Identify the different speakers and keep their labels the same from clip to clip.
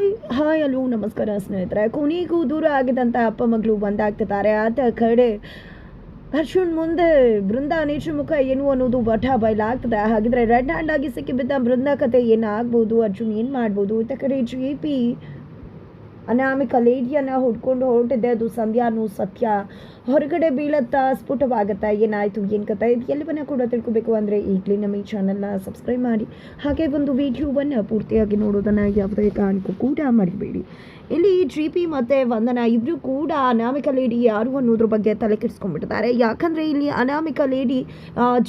Speaker 1: Hi hello ನಮಸ್ಕಾರ ಸ್ನೇಹಿತರೆ. ಕೊನೆಗೂ ದೂರ ಆಗಿದ್ದಂಥ ಅಪ್ಪ ಮಗಳು ಬಂದಾಗ್ತಿದ್ದಾರೆ. ಆತ ಕಡೆ ಅರ್ಶುನ್ ಮುಂದೆ ಬೃಂದ ನೀಚು ಮುಖ ಏನು ಅನ್ನೋದು ಬಠ ಬಯಲಾಗ್ತದೆ. ಹಾಗಿದ್ರೆ ರೆಡ್ ಹ್ಯಾಂಡ್ ಆಗಿ ಸಿಕ್ಕಿಬಿದ್ದ ಬೃಂದ ಕತೆ ಏನಾಗ್ಬೋದು? ಅರ್ಜುನ್ ಏನು ಮಾಡ್ಬೋದು? ಇತ್ತ ಕಡೆ ಜಿ ಪಿ ಅನಾಮಿಕ ಲೇಡಿಯನ್ನು ಹುಡ್ಕೊಂಡು ಹೊರಟಿದ್ದೆ. ಅದು ಸಂಧ್ಯಾನು ಸತ್ಯ. ಹೊರಗಡೆ ಬೀಳತ್ತಾ ಸ್ಫುಟವಾಗತ್ತಾ ಏನಾಯಿತು, ಏನು ಕಥೆ ಇದು ಎಲ್ಲವನ್ನ ಕೂಡ ತಿಳ್ಕೊಬೇಕು ಅಂದರೆ ಈಗಲೇ ನಮ್ಮ ಈ ಚಾನಲ್ನ ಸಬ್ಸ್ಕ್ರೈಬ್ ಮಾಡಿ. ಹಾಗೆ ಒಂದು ವಿಡಿಯೋವನ್ನು ಪೂರ್ತಿಯಾಗಿ ನೋಡೋದನ್ನು ಯಾವುದೇ ಕಾರಣಕ್ಕೂ ಕೂಡ ಮರಿಬೇಡಿ. ಇಲ್ಲಿ ಜಿ ಪಿ ಮತ್ತು ವಂದನ ಇಬ್ಬರು ಕೂಡ ಅನಾಮಿಕ ಲೇಡಿ ಯಾರು ಅನ್ನೋದ್ರ ಬಗ್ಗೆ ತಲೆ ಕೆಡಿಸ್ಕೊಂಡ್ಬಿಟ್ಟಿದ್ದಾರೆ. ಯಾಕಂದರೆ ಇಲ್ಲಿ ಅನಾಮಿಕ ಲೇಡಿ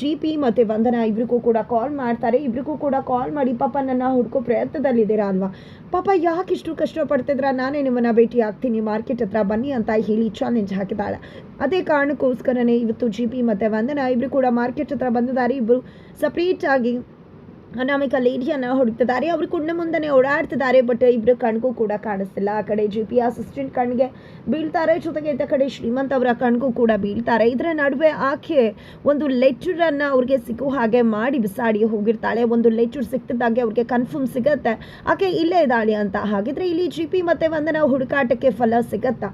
Speaker 1: ಜಿ ಪಿ ಮತ್ತು ವಂದನ ಇಬ್ರಿಗೂ ಕೂಡ ಕಾಲ್ ಮಾಡ್ತಾರೆ. ಇಬ್ರಿಗೂ ಕೂಡ ಕಾಲ್ ಮಾಡಿ, ಪಾಪ ನನ್ನ ಹುಡ್ಕೋ ಪ್ರಯತ್ನದಲ್ಲಿದ್ದೀರಾ ಅಲ್ವಾ? ಪಾಪ ಯಾಕೆ ಇಷ್ಟು ಕಷ್ಟಪಡ್ತಿದ್ರ? ನಾನೇ ನಿಮ್ಮನ್ನು ಭೇಟಿ ಆಗ್ತೀನಿ ಮಾರ್ಕೆಟ್ ಹತ್ರ ಬನ್ನಿ ಅಂತ ಹೇಳಿ ಚಾಲೆಂಜ್ ಹಾಕಿದ್ದಾಳೆ. ಅದೇ ಕಾರಣಕ್ಕೋಸ್ಕರನೇ ಇವತ್ತು ಜಿ ಪಿ ಮತ್ತು ವಂದನಾ ಇಬ್ಬರು ಕೂಡ ಮಾರ್ಕೆಟ್ ಹತ್ರ ಬಂದಿದ್ದಾರೆ. ಇಬ್ಬರು ಸಪ್ರೇಟ್ ಆಗಿ ಅನಾಮಿಕ ಲೇಡಿಯನ್ನು ಹುಡುಕ್ತಿದ್ದಾರೆ. ಅವರು ಕುಣ್ಣ ಮುಂದನೆ ಓಡಾಡ್ತಿದ್ದಾರೆ ಬಟ್ ಇಬ್ಬರ ಕಣ್ಗೂ ಕೂಡ ಕಾಣಿಸ್ತಿಲ್ಲ. ಆ ಕಡೆ ಜಿ ಪಿ ಅಸಿಸ್ಟೆಂಟ್ ಕಣ್ಣಿಗೆ ಬೀಳ್ತಾರೆ. ಜೊತೆಗೆ ಇದ್ದ ಕಡೆ ಶ್ರೀಮಂತ್ ಅವರ ಕಣ್ಗೂ ಕೂಡ ಬೀಳ್ತಾರೆ. ಇದರ ನಡುವೆ ಆಕೆ ಒಂದು ಲೆಚ್ಚರನ್ನು ಅವ್ರಿಗೆ ಸಿಕ್ಕೋ ಹಾಗೆ ಮಾಡಿ ಬಿಸಾಡಿ ಹೋಗಿರ್ತಾಳೆ. ಒಂದು ಲೆಟರ್ ಸಿಕ್ತಿದ್ದಾಗೆ ಅವ್ರಿಗೆ ಕನ್ಫರ್ಮ್ ಸಿಗತ್ತೆ. ಆಕೆ ಇಲ್ಲೇ ಇದ್ದಾಳೆ ಅಂತ. ಹಾಗಿದ್ರೆ ಇಲ್ಲಿ ಜಿ ಪಿ ಮತ್ತೆ ಒಂದನ ಹುಡುಕಾಟಕ್ಕೆ ಫಲ ಸಿಗತ್ತಾ?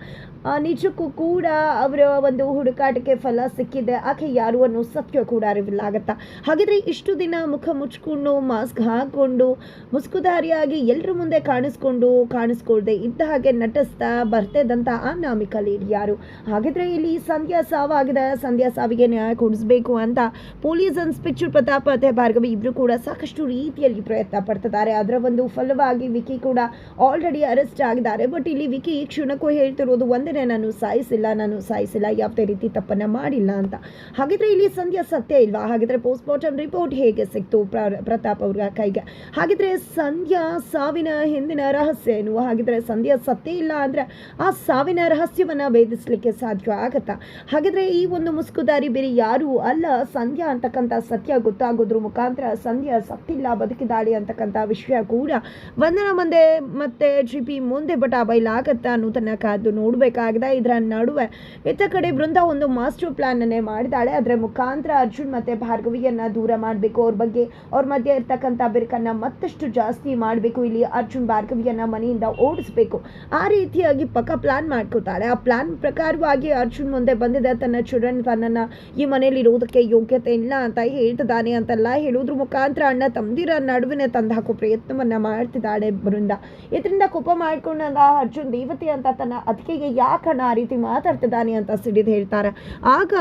Speaker 1: ನಿಜಕ್ಕೂ ಕೂಡ ಅವರ ಒಂದು ಹುಡುಕಾಟಕ್ಕೆ ಫಲ ಸಿಕ್ಕಿದೆ. ಆಕೆ ಯಾರು ಅನ್ನೋ ಸತ್ಯ ಕೂಡ ಅರಿವಿಲ್ಲ ಆಗತ್ತಾ ಹಾಗಿದ್ರೆ ಇಷ್ಟು ದಿನ ಮುಖ ಮುಚ್ಕೊಂಡು ಮಾಸ್ಕ್ ಹಾಕ್ಕೊಂಡು ಮುಸ್ಕುದಾರಿಯಾಗಿ ಎಲ್ಲರ ಮುಂದೆ ಕಾಣಿಸ್ಕೊಂಡು ಕಾಣಿಸ್ಕೊಳ್ದೆ ಇದ್ದ ಹಾಗೆ ನಟಿಸ್ತಾ ಬರ್ತಿದ್ದಂಥ ಆ ನಾಮಿಕ ಲೇಡಿ ಯಾರು? ಹಾಗಿದ್ರೆ ಇಲ್ಲಿ ಸಂಧ್ಯಾ ಸಾವಾಗಿದೆ. ಸಂಧ್ಯಾ ಸಾವಿಗೆ ನ್ಯಾಯ ಕೊಡಿಸ್ಬೇಕು ಅಂತ ಪೊಲೀಸ್ ಇನ್ಸ್ಪೆಕ್ಟರ್ ಪ್ರತಾಪ್ ಮತ್ತೆ ಭಾರ್ಗವಿ ಇಬ್ರು ಕೂಡ ಸಾಕಷ್ಟು ರೀತಿಯಲ್ಲಿ ಪ್ರಯತ್ನ ಪಡ್ತಿದ್ದಾರೆ. ಅದರ ಒಂದು ಫಲವಾಗಿ ವಿಕಿ ಕೂಡ ಆಲ್ರೆಡಿ ಅರೆಸ್ಟ್ ಆಗಿದ್ದಾರೆ. ಬಟ್ ಇಲ್ಲಿ ವಿಕಿ ಈ ಕ್ಷಣಕ್ಕೂ ಹೇಳ್ತಿರೋದು ಒಂದನೇ ನಾನು ಸಾಯಿಸಿಲ್ಲ ನಾನು ಸಾಯಿಸಿಲ್ಲ, ಯಾವುದೇ ರೀತಿ ತಪ್ಪನ್ನ ಮಾಡಿಲ್ಲ ಅಂತ. ಹಾಗಿದ್ರೆ ಇಲ್ಲಿ ಸಂಧ್ಯಾ ಸತ್ಯ ಇಲ್ವಾ? ಹಾಗಿದ್ರೆ ಪೋಸ್ಟ್ ಮಾರ್ಟಮ್ ರಿಪೋರ್ಟ್ ಹೇಗೆ ಸಿಕ್ತು? ಪ್ರ- ಪ್ರತಾಪ್ ಅವರ ಕೈಗೆ. ಹಾಗಿದ್ರೆ ಸಂಧ್ಯಾ ಸಾವಿನ ಹಿಂದಿನ ರಹಸ್ಯ ಏನು ಹಾಗಿದ್ರೆ ಸಂಧ್ಯಾ ಸತ್ಯ ಇಲ್ಲ ಅಂದ್ರೆ ಆ ಸಾವಿನ ರಹಸ್ಯವನ್ನ ಭೇದಿಸ್ಲಿಕ್ಕೆ ಸಾಧ್ಯ ಆಗತ್ತಾ? ಹಾಗಿದ್ರೆ ಈ ಒಂದು ಮುಸ್ಕುದಾರಿ ಬೇರೆ ಯಾರು ಅಲ್ಲ. ಸಂಧ್ಯಾ ಅಂತಕ್ಕಂಥ ಸತ್ಯ ಗೊತ್ತಾಗೋದ್ರ ಮುಖಾಂತರ ಸಂಧ್ಯಾ ಸತ್ತಿಲ್ಲ ಬದುಕಿದಾಳಿ ಅಂತಕ್ಕಂಥ ವಿಷಯ ಕೂಡ ವಂದನ ಮುಂದೆ ಮತ್ತೆ ಜಿ ಪಿ ಮುಂದೆ ಬಟ ಬೈಲಾಗತ್ತಾ ಅನ್ನೋದನ್ನ ಕಾದು ನೋಡಬೇಕಾಗಿದೆ. ಇದರ ನಡುವೆ ಇತ್ತ ಕಡೆ ಬೃಂದ ಒಂದು ಮಾಸ್ಟರ್ ಪ್ಲಾನ್ ಅನ್ನೇ ಮಾಡಿದಾಳೆ. ಅದರ ಮುಖಾಂತರ ಅರ್ಜುನ್ ಮತ್ತೆ ಭಾರ್ಗವಿಯನ್ನ ದೂರ ಮಾಡಬೇಕು. ಅವ್ರ ಬಗ್ಗೆ ಅವ್ರ ಮಧ್ಯೆ ಇರ್ತಕ್ಕಂಥ ಬಿರುಕನ್ನ ಮತ್ತಷ್ಟು ಜಾಸ್ತಿ ಮಾಡಬೇಕು. ಇಲ್ಲಿ ಅರ್ಜುನ್ ಭಾರ್ಗವಿಯನ್ನ ಮನೆಯಿಂದ ಓಡಿಸ್ಬೇಕು. ಆ ರೀತಿಯಾಗಿ ಪಕ್ಕ ಪ್ಲಾನ್ ಮಾಡ್ಕೋತಾರೆ ಆ ಪ್ಲಾನ್ ಪ್ರಕಾರವಾಗಿ ಅರ್ಜುನ್ ಮುಂದೆ ಬಂದಿದೆ. ತನ್ನ ಚುಡನ್ ತನ್ನನ್ನು ಈ ಮನೆಯಲ್ಲಿ ಇರೋದಕ್ಕೆ ಯೋಗ್ಯತೆ ಇಲ್ಲ ಅಂತ ಹೇಳ್ತಿದ್ದಾನೆ ಅಂತೆಲ್ಲ ಹೇಳೋದ್ರ ಮುಖಾಂತರ ಅಣ್ಣ ತಮ್ಮದಿರ ನಡುವಿನ ಹಾಕೋ ಪ್ರಯತ್ನವನ್ನ ಮಾಡ್ತಿದ್ದಾಳೆ ಬೃಂದ. ಇದರಿಂದ ಕೋಪ ಮಾಡ್ಕೊಂಡ ಅರ್ಜುನ್ ದೇವತೆ ಅಂತ ತನ್ನ ಅತಿಗೆಗೆ ಯಾಕಣ್ಣ ಆ ರೀತಿ ಮಾತಾಡ್ತಿದ್ದಾನೆ ಅಂತ ಸಿಡಿದು ಹೇಳ್ತಾರೆ. ಆಗ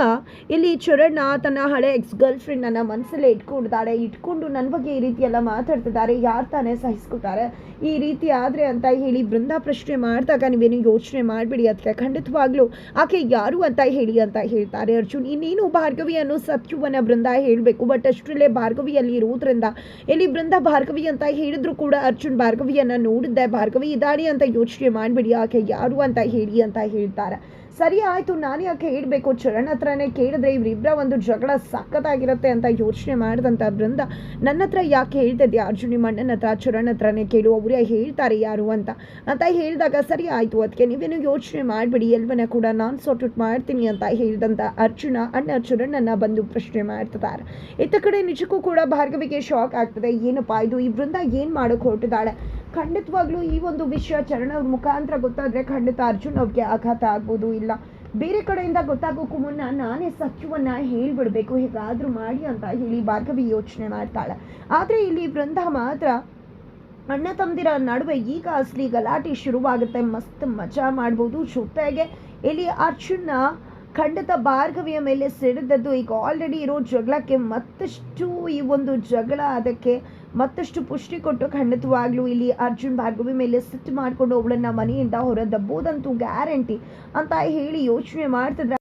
Speaker 1: ಇಲ್ಲಿ ಚುರಣ್ಣ ತನ್ನ ಹಳೆ ಎಕ್ಸ್ ಗರ್ಲ್ ಫ್ರೆಂಡ್ ನನ್ನ ಮನಸ್ಸಲ್ಲೇ ಇಟ್ಕೊಂಡಿದ್ದಾಳೆ. ಇಟ್ಕೊಂಡು ನನ್ನ ಬಗ್ಗೆ ಈ ರೀತಿ ಎಲ್ಲ ಮಾತಾಡ್ತಿದ್ದಾರೆ ಯಾರು ತಾನೇ ಸಹಿಸ್ಕೊತಾರೆ? ಈ ರೀತಿ ಆದರೆ ಅಂತ ಹೇಳಿ ಬೃಂದ ಪ್ರಶ್ನೆ ಮಾಡಿದಾಗ ನೀವೇನು ಯೋಚನೆ ಮಾಡಬೇಡಿ. ಅದಕ್ಕೆ ಖಂಡಿತವಾಗ್ಲೂ ಆಕೆ ಯಾರು ಅಂತ ಹೇಳಿ ಅಂತ ಹೇಳ್ತಾರೆ ಅರ್ಜುನ್. ಇನ್ನೇನು ಭಾರ್ಗವಿ ಅನ್ನೋ ಸತ್ಯವನ್ನು ಬೃಂದ ಹೇಳಬೇಕು. ಬಟ್ ಅಷ್ಟರಲ್ಲೇ ಭಾರ್ಗವಿಯಲ್ಲಿ ಇರೋದ್ರಿಂದ ಇಲ್ಲಿ ಬೃಂದ ಭಾರ್ಗವಿ ಅಂತ ಹೇಳಿದ್ರು ಕೂಡ ಅರ್ಜುನ್ ಭಾರ್ಗವಿಯನ್ನು ನೋಡಿದ್ದೆ. ಭಾರ್ಗವಿ ಇದ್ದಾಳೆ ಅಂತ ಯೋಚನೆ ಮಾಡಬೇಡಿ. ಆಕೆ ಯಾರು ಅಂತ ಹೇಳಿ ಅಂತ ಹೇಳ್ತಾರೆ. ಸರಿ ಆಯಿತು, ನಾನು ಯಾಕೆ ಹೇಳಬೇಕು. ಚರಣ್ ಹತ್ರನೇ ಕೇಳಿದ್ರೆ ಇವರಿಬ್ಬರ ಒಂದು ಜಗಳ ಸಖತ್ತಾಗಿರುತ್ತೆ ಅಂತ ಯೋಚನೆ ಮಾಡಿದಂಥ ಬೃಂದ ನನ್ನ ಹತ್ರ ಯಾಕೆ ಹೇಳ್ತಿದ್ದೆ ಅರ್ಜುನಿ? ಮಣ್ಣನ ಹತ್ರ, ಚರಣ್ ಹತ್ರನೇ ಕೇಳು. ಅವರೇ ಹೇಳ್ತಾರೆ ಯಾರು ಅಂತ. ಅಂತ ಹೇಳಿದಾಗ ಸರಿ ಆಯಿತು, ಅದಕ್ಕೆ ನೀವೇನು ಯೋಚನೆ ಮಾಡಬೇಡಿ ಎಲ್ವನ ಕೂಡ ನಾನು ಸಾರ್ಟ್ ಔಟ್ ಮಾಡ್ತೀನಿ ಅಂತ ಹೇಳಿದಂಥ ಅರ್ಜುನ, ಅಣ್ಣ ಅರ್ಜುನನ್ನ ಬಂದು ಪ್ರಶ್ನೆ ಮಾಡ್ತಿದ್ದಾರೆ. ಇತ್ತ ಕಡೆ ನಿಜಕ್ಕೂ ಕೂಡ ಭಾರ್ಗವಿಗೆ ಶಾಕ್ ಆಗ್ತದೆ. ಏನಪ್ಪ ಇದು? ಬೃಂದ ಏನು ಮಾಡೋಕೆ ಹೊರಟಿದ್ದಾಳೆ? ಖಂಡಿತವಾಗ್ಲೂ ಈ ಒಂದು ವಿಷಯ ಚರಣ ಅವ್ರ ಮುಖಾಂತರ ಗೊತ್ತಾದರೆ ಖಂಡಿತ ಅರ್ಜುನ್ ಅವ್ರಿಗೆ ಆಘಾತ ಆಗ್ಬೋದು ಇಲ್ಲ. ಬೇರೆ ಕಡೆಯಿಂದ ಗೊತ್ತಾಗೋಕ್ಕೂ ಮುನ್ನ ನಾನೇ ಸತ್ಯವನ್ನ ಹೇಳಿಬಿಡಬೇಕು, ಹೇಗಾದರೂ ಮಾಡಿ ಅಂತ ಹೇಳಿ ಭಾರ್ಗವಿ ಯೋಚನೆ ಮಾಡ್ತಾಳೆ. ಆದರೆ ಇಲ್ಲಿ ವೃಂದ ಮಾತ್ರ ಅಣ್ಣ ತಮ್ಮದಿರ ನಡುವೆ ಈಗ ಅಸಲಿ ಗಲಾಟೆ ಶುರುವಾಗುತ್ತೆ. ಮಸ್ತ್ ಮಜಾ ಮಾಡ್ಬೋದು. ಜೊತೆಗೆ ಇಲ್ಲಿ ಅರ್ಜುನ ಖಂಡಿತ ಭಾರ್ಗವಿಯ ಮೇಲೆ ಸಿಡಿದದ್ದು. ಈಗ ಆಲ್ರೆಡಿ ಇರೋ ಜಗಳಕ್ಕೆ ಮತ್ತಷ್ಟು ಈ ಒಂದು ಜಗಳ ಅದಕ್ಕೆ ಮತ್ತಷ್ಟು ಪುಷ್ಟಿ ಕೊಟ್ಟು ಖಂಡಿತವಾಗ್ಲೂ ಇಲ್ಲಿ ಅರ್ಜುನ್ ಭಾರ್ಗವಿ ಮೇಲೆ ಸಿಟ್ಟು ಮಾಡಿಕೊಂಡು ಅವಳನ್ನ ಮನೆಯಿಂದ ಹೊರ ದಬ್ಬೋದಂತೂ ಗ್ಯಾರಂಟಿ ಅಂತ ಹೇಳಿ ಯೋಚನೆ ಮಾಡ್ತಿದ್ರೆ.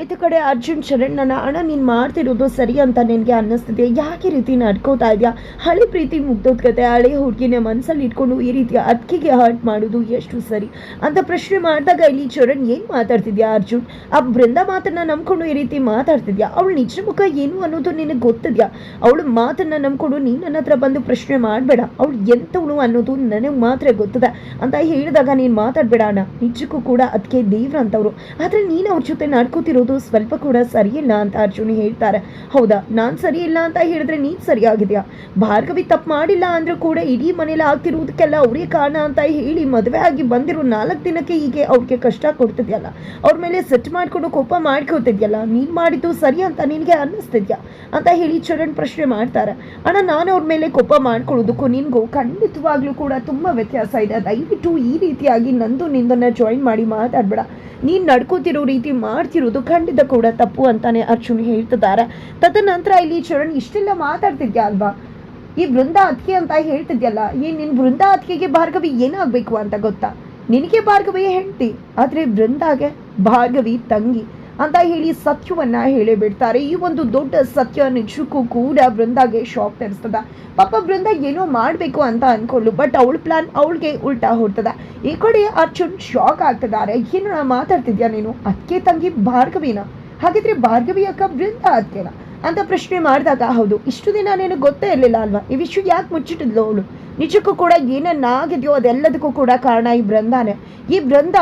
Speaker 1: ಇತ್ತ ಕಡೆ ಅರ್ಜುನ್ ಶರಣ್, ನನ್ನ ಅಣ್ಣ, ನೀನು ಮಾಡ್ತಿರೋದು ಸರಿ ಅಂತ ನಿನಗೆ ಅನ್ನಿಸ್ತಿದೆ. ಯಾಕೆ ರೀತಿ ನಡ್ಕೋತಾ ಇದೆಯಾ? ಹಳೆ ಪ್ರೀತಿ ಮುಗ್ದೋದ್ಕತೆ, ಹಳೆ ಹುಡುಗಿನ ಮನಸ್ಸಲ್ಲಿ ಇಟ್ಕೊಂಡು ಈ ರೀತಿ ಅಕ್ಕಿಗೆ ಹರ್ಟ್ ಮಾಡೋದು ಎಷ್ಟು ಸರಿ? ಅಂತ ಪ್ರಶ್ನೆ ಮಾಡಿದಾಗ ಇಲ್ಲಿ ಚರಣ್ ಏನು ಮಾತಾಡ್ತಿದ್ಯಾ ಅರ್ಜುನ್? ಆ ಬೃಂದ ಮಾತನ್ನ ನಂಬ್ಕೊಂಡು ಈ ರೀತಿ ಮಾತಾಡ್ತಿದ್ಯಾ? ಅವಳು ನಿಜ ಮುಖ ಏನು ಅನ್ನೋದು ನಿನಗೆ ಗೊತ್ತಿದ್ಯಾ? ಅವಳು ಮಾತನ್ನ ನಂಬ್ಕೊಂಡು ನೀನು ನನ್ನ ಹತ್ರ ಬಂದು ಪ್ರಶ್ನೆ ಮಾಡಬೇಡ. ಅವಳು ಎಂಥವಳು ಅನ್ನೋದು ನನಗೆ ಮಾತ್ರ ಗೊತ್ತದ ಅಂತ ಹೇಳಿದಾಗ ನೀನು ಮಾತಾಡ್ಬೇಡ ಅಣ್ಣ. ನಿಜಕ್ಕೂ ಕೂಡ ಅದಕ್ಕೆ ದೇವ್ರ ಅಂತವ್ರು. ಆದರೆ ನೀನು ಅವ್ರ ಜೊತೆ ನಡ್ಕೋತಿರೋದು ಮಾಡ್ತಿರೋದು ಸ್ವಲ್ಪ ಕೂಡ ಸರಿಯಿಲ್ಲ ಅಂತ ಅರ್ಜುನ್ ಹೇಳ್ತಾರೆ. ಹೌದಾ? ನಾನು ಸರಿಯಿಲ್ಲ ಅಂತ ಹೇಳಿದ್ರೆ ನೀನು ಸರಿಯಾಗಿದೆಯಾ? ಭಾರ್ಗವಿ ತಪ್ಪು ಮಾಡಿಲ್ಲ ಅಂದ್ರೂ ಕೂಡ ಇಡೀ ಮನೇಲಿ ಆಗ್ತಿರೋದಕ್ಕೆಲ್ಲ ಅವರೇ ಕಾರಣ ಅಂತ ಹೇಳಿ ಮದುವೆ ಆಗಿ ಬಂದಿರೋ ನಾಲ್ಕು ದಿನಕ್ಕೆ ಹೀಗೆ ಅವ್ರಿಗೆ ಕಷ್ಟ ಕೊಡ್ತಿದ್ಯಲ್ಲ. ಅವ್ರ ಮೇಲೆ ಸೆಟ್ ಮಾಡ್ಕೊಂಡು ಕೋಪ ಮಾಡ್ಕೋತಿದ್ಯಲ್ಲ. ನೀನು ಮಾಡಿದ್ದು ಸರಿ ಅಂತ ನಿನಗೆ ಅನ್ನಿಸ್ತಿದ್ಯಾ? ಅಂತ ಹೇಳಿ ಚರಣ್ ಪ್ರಶ್ನೆ ಮಾಡ್ತಾರೆ. ಅಣ್ಣ, ನಾನು ಅವ್ರ ಮೇಲೆ ಕೋಪ ಮಾಡ್ಕೊಳ್ಳೋದಕ್ಕೂ ನಿನಗೂ ಖಂಡಿತವಾಗ್ಲೂ ಕೂಡ ತುಂಬ ವ್ಯತ್ಯಾಸ ಇದೆ. ದಯವಿಟ್ಟು ಈ ರೀತಿಯಾಗಿ ನಂದು ನಿಂದನ್ನು ಜಾಯಿನ್ ಮಾಡಿ ಮಾತಾಡ್ಬೇಡ. ನೀನು ನಡ್ಕೋತಿರೋ ರೀತಿ ಮಾಡ್ತಿರೋದು ಖಂಡಿತ ಕೂಡ ತಪ್ಪು ಅಂತಾನೆ ಅರ್ಜುನ್ ಹೇಳ್ತಿದ್ದಾರೆ. ತದನಂತರ ಇಲ್ಲಿ ಚರಣ್ ಇಷ್ಟೆಲ್ಲ ಮಾತಾಡ್ತಿದ್ಯಾ ಅಲ್ವಾ? ಈ ಬೃಂದ ಅತ್ತಿಗೆ ಅಂತ ಹೇಳ್ತಿದ್ಯಲ್ಲ, ಈ ನಿನ್ ಬೃಂದ ಅತ್ತಿಗೆಗೆ ಭಾರ್ಗವಿ ಏನಾಗಬೇಕು ಅಂತ ಗೊತ್ತಾ? ನಿನಗೆ ಭಾರ್ಗವಿ ಹೆಂಡ್ತಿ, ಆದ್ರೆ ಬೃಂದಾಗೆ ಭಾರ್ಗವಿ ತಂಗಿ. ಅಂತ ಹೇಳಿ ಸತ್ಯವನ್ನ ಹೇಳಿ ಬಿಡ್ತಾರೆ. ಈ ಒಂದು ದೊಡ್ಡ ಸತ್ಯ ನಿಜಕ್ಕೂ ಕೂಡ ಬೃಂದಾಗೆ ಶಾಕ್ ತರಿಸ್ತದ. ಪಾಪ ಬೃಂದ ಏನೋ ಮಾಡಬೇಕು ಅಂತ ಅನ್ಕೊಂಡು ಬಟ್ ಅವಳ ಪ್ಲಾನ್ ಅವಳಿಗೆ ಉಲ್ಟಾ ಹೊಡ್ತದ. ಈ ಕಡೆ ಅರ್ಜುನ್ ಶಾಕ್ ಆಗ್ತದಾರೆ. ಏನು ಮಾತಾಡ್ತಿದ್ಯಾ ನೀನು? ಅಕ್ಕೆ ತಂಗಿ ಭಾರ್ಗವಿನ? ಹಾಗಿದ್ರೆ ಭಾರ್ಗವಿ ಅಕ್ಕ ಬೃಂದ ಅತ್ಕೆನ ಅಂತ ಪ್ರಶ್ನೆ ಮಾಡಿದಾಗ ಹೌದು. ಇಷ್ಟು ದಿನ ನೀನು ಗೊತ್ತೇ ಇರಲಿಲ್ಲ ಅಲ್ವಾ? ಈ ವಿಷಯ ಯಾಕೆ ಮುಚ್ಚಿಟ್ಟಿದ್ಲು ಅವಳು? ನಿಜಕ್ಕೂ ಕೂಡ ಏನನ್ನಾಗಿದೆಯೋ ಅದೆಲ್ಲದಕ್ಕೂ ಕೂಡ ಕಾರಣ ಈ ಬೃಂದಾನೆ. ಈ ಬೃಂದ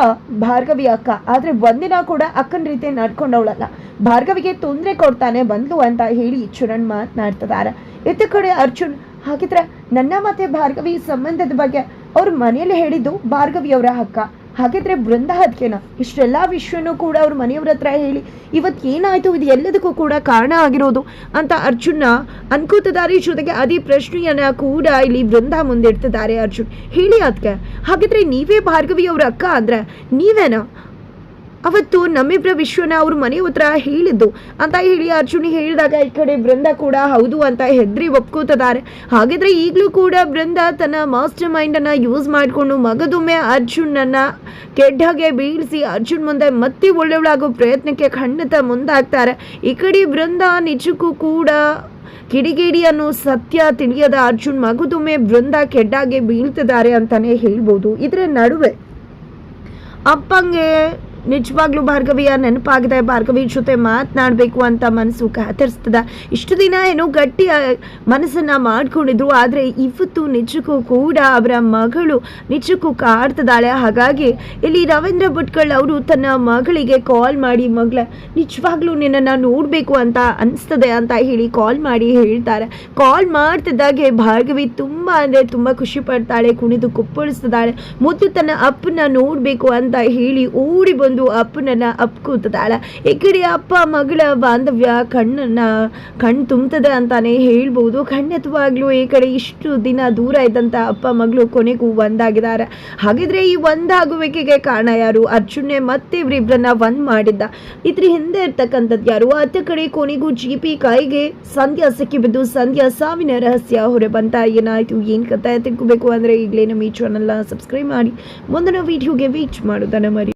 Speaker 1: ಭಾರ್ಗವಿ ಅಕ್ಕ. ಆದ್ರೆ ಒಂದಿನ ಕೂಡ ಅಕ್ಕನ ರೀತಿ ನಡ್ಕೊಂಡವಳಲ್ಲ. ಭಾರ್ಗವಿಗೆ ತೊಂದರೆ ಕೊಡ್ತಾನೆ ಬಂದ್ಲು ಅಂತ ಹೇಳಿ ಚುರಣ್ ಮಾತನಾಡ್ತಿದ್ದಾರೆ. ಇತ್ತ ಕಡೆ ಅರ್ಜುನ್, ಹಾಗಿದ್ರೆ ನನ್ನ ಮತ್ತೆ ಭಾರ್ಗವಿ ಸಂಬಂಧದ ಬಗ್ಗೆ ಅವ್ರ ಮನೆಯಲ್ಲಿ ಹೇಳಿದ್ದು ಭಾರ್ಗವಿಯವರ ಅಕ್ಕ ಹಾಗಿದ್ರೆ ಬೃಂದ ಹದ್ಕೆನ ಇಷ್ಟೆಲ್ಲ ವಿಷಯನೂ ಕೂಡ ಅವ್ರ ಮನೆಯವ್ರ ಹತ್ರ ಹೇಳಿ ಇವತ್ತು ಏನಾಯ್ತು? ಇದು ಎಲ್ಲದಕ್ಕೂ ಕೂಡ ಕಾರಣ ಆಗಿರೋದು. ಅಂತ ಅರ್ಜುನ ಅನ್ಕೋತಿದ್ದಾರೆ ಜೊತೆಗೆ ಅದೇ ಪ್ರಶ್ನೆಯನ್ನು ಕೂಡ ಇಲ್ಲಿ ಬೃಂದ ಮುಂದಿಡ್ತಿದ್ದಾರೆ ಅರ್ಜುನ್. ಹೇಳಿ ಅದಕ್ಕೆ ಹಾಗಿದ್ರೆ ನೀವೇ ಭಾರ್ಗವಿ ಅವ್ರ ಅಕ್ಕ ಅಂದರೆ ನೀವೇನಾ? ಅವತ್ತು ನಮ್ಮಿಬ್ಬರ ವಿಶ್ವನ ಅವ್ರ ಮನೆ ಹತ್ರ ಹೇಳಿದ್ದು. ಅಂತ ಹೇಳಿ ಅರ್ಜುನ್ ಹೇಳಿದಾಗ ಈ ಕಡೆ ಬೃಂದ ಕೂಡ ಹೌದು ಅಂತ ಹೆದ್ರಿ ಒಪ್ಕೋತಿದ್ದಾರೆ ಹಾಗಿದ್ರೆ ಈಗಲೂ ಕೂಡ ಬೃಂದ ತನ್ನ ಮಾಸ್ಟರ್ ಮೈಂಡನ್ನು ಯೂಸ್ ಮಾಡಿಕೊಂಡು ಮಗದೊಮ್ಮೆ ಅರ್ಜುನನ್ನ ಕೆಡ್ಡಗೆ ಬೀಳಿಸಿ ಅರ್ಜುನ್ ಮುಂದೆ ಮತ್ತೆ ಒಳ್ಳೆಯವಳಾಗೋ ಪ್ರಯತ್ನಕ್ಕೆ ಖಂಡಿತ ಮುಂದಾಗ್ತಾರೆ. ಈ ಕಡೆ ಬೃಂದ ನಿಜಕ್ಕೂ ಕೂಡ ಕಿಡಿಗೇಡಿ ಅನ್ನೋ ಸತ್ಯ ತಿಳಿಯದ ಅರ್ಜುನ್ ಮಗದೊಮ್ಮೆ ಬೃಂದ ಕೆಡ್ಡಾಗೆ ಬೀಳ್ತಿದ್ದಾರೆ ಅಂತಾನೆ ಹೇಳ್ಬೋದು. ಇದರ ನಡುವೆ ಅಪ್ಪಂಗೆ ನಿಜವಾಗ್ಲೂ ಭಾರ್ಗವಿಯ ನೆನಪಾಗಿದೆ. ಭಾರ್ಗವಿ ಜೊತೆ ಮಾತನಾಡಬೇಕು ಅಂತ ಮನಸ್ಸು ಕಾತರಿಸ್ತದ. ಇಷ್ಟು ದಿನ ಏನೋ ಗಟ್ಟಿ ಮನಸ್ಸನ್ನು ಮಾಡ್ಕೊಂಡಿದ್ರು. ಆದರೆ ಇವತ್ತು ನಿಜಕ್ಕೂ ಕೂಡ ಅವರ ಮಗಳು ನಿಜಕ್ಕೂ ಕಾಡ್ತದಾಳೆ ಹಾಗಾಗಿ ಇಲ್ಲಿ ರವೀಂದ್ರ ಭಟ್ಕಳ್ ಅವರು ತನ್ನ ಮಗಳಿಗೆ ಕಾಲ್ ಮಾಡಿ ಮಗಳ ನಿಜವಾಗ್ಲೂ ನಿನ್ನನ್ನು ನೋಡಬೇಕು ಅಂತ ಅನಿಸ್ತದೆ ಅಂತ ಹೇಳಿ ಕಾಲ್ ಮಾಡಿ ಹೇಳ್ತಾರೆ. ಕಾಲ್ ಮಾಡ್ತಿದ್ದಾಗೆ ಭಾರ್ಗವಿ ತುಂಬ ಅಂದರೆ ತುಂಬ ಖುಷಿ ಪಡ್ತಾಳೆ, ಕುಣಿದು ಕುಪ್ಪಳಿಸ್ತದಾಳೆ ಮುದ್ದು ತನ್ನ ಅಪ್ಪನ ನೋಡಬೇಕು ಅಂತ ಹೇಳಿ ಓಡಿ ಬಂದು ಅಪ್ಪನನ್ನ ಅಪ್ಕೂತದಾಳೆ. ಈ ಕಡೆ ಅಪ್ಪ, ಮಗಳ ಬಾಂಧವ್ಯ, ಕಣ್ಣನ್ನ ಕಣ್ಣು ತುಂಬ್ತದೆ ಅಂತಾನೆ ಹೇಳ್ಬೋದು. ಖಂಡಿತವಾಗ್ಲೂ ಈ ಕಡೆ ಇಷ್ಟು ದಿನ ದೂರ ಇದ್ದಂತ ಅಪ್ಪ, ಮಗಳು ಕೊನೆಗೂ ಒಂದಾಗಿದ್ದಾರೆ. ಹಾಗಿದ್ರೆ ಈ ಒಂದಾಗುವಿಕೆಗೆ ಕಾರಣ ಯಾರು? ಅರ್ಜುನೆ ಮತ್ತೆ ಇವರಿಬ್ಬರನ್ನ ಒಂದ್ ಮಾಡಿದ್ದ. ಇದ್ರ ಹಿಂದೆ ಇರ್ತಕ್ಕಂಥದ್ದು ಯಾರು? ಅತ್ತ ಕಡೆ ಕೊನೆಗೂ ಜಿ ಪಿ ಕೈಗೆ ಸಂಧ್ಯಾ ಸಿಕ್ಕಿಬಿದ್ದು ಸಂಧ್ಯಾ ಸಾವಿನ ರಹಸ್ಯ ಹೊರ ಬಂತ. ಏನಾಯ್ತು? ಏನ್ ಕಥೆ ತಿಳ್ಕೋಬೇಕು ಅಂದ್ರೆ ಈಗಲೇ ನಮ್ಮ ಈ ಚಾನಲ್ನ ಸಬ್ಸ್ಕ್ರೈಬ್ ಮಾಡಿ. ಮುಂದಿನ ವಿಡಿಯೋಗೆ ವೀಚ್ ಮಾಡೋದನ್ನ ಮರಿ